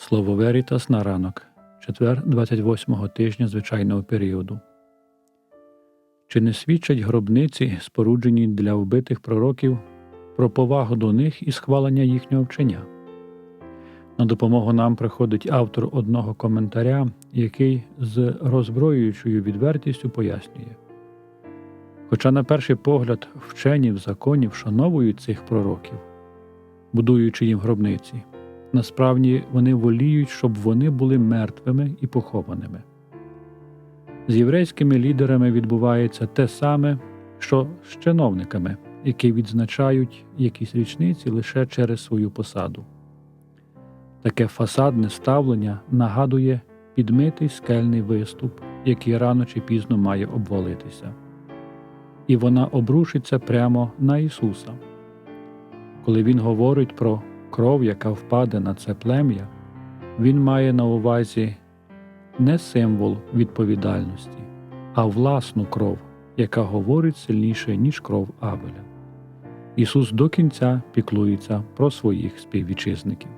Слово Верітас на ранок, четвер 28-го тижня звичайного періоду. Чи не свідчать гробниці, споруджені для вбитих пророків, про повагу до них і схвалення їхнього вчення? На допомогу нам приходить автор одного коментаря, який з роззброюючою відвертістю пояснює. Хоча, на перший погляд, вчені в законі вшановують цих пророків, будуючи їм гробниці, насправді вони воліють, щоб вони були мертвими і похованими. З єврейськими лідерами відбувається те саме, що з чиновниками, які відзначають якісь річниці лише через свою посаду. Таке фасадне ставлення нагадує підмитий скельний виступ, який рано чи пізно має обвалитися. І вона обрушиться прямо на Ісуса. Коли Він говорить про кров, яка впаде на це плем'я, Він має на увазі не символ відповідальності, а власну кров, яка говорить сильніше, ніж кров Авеля. Ісус до кінця піклується про своїх співвітчизників.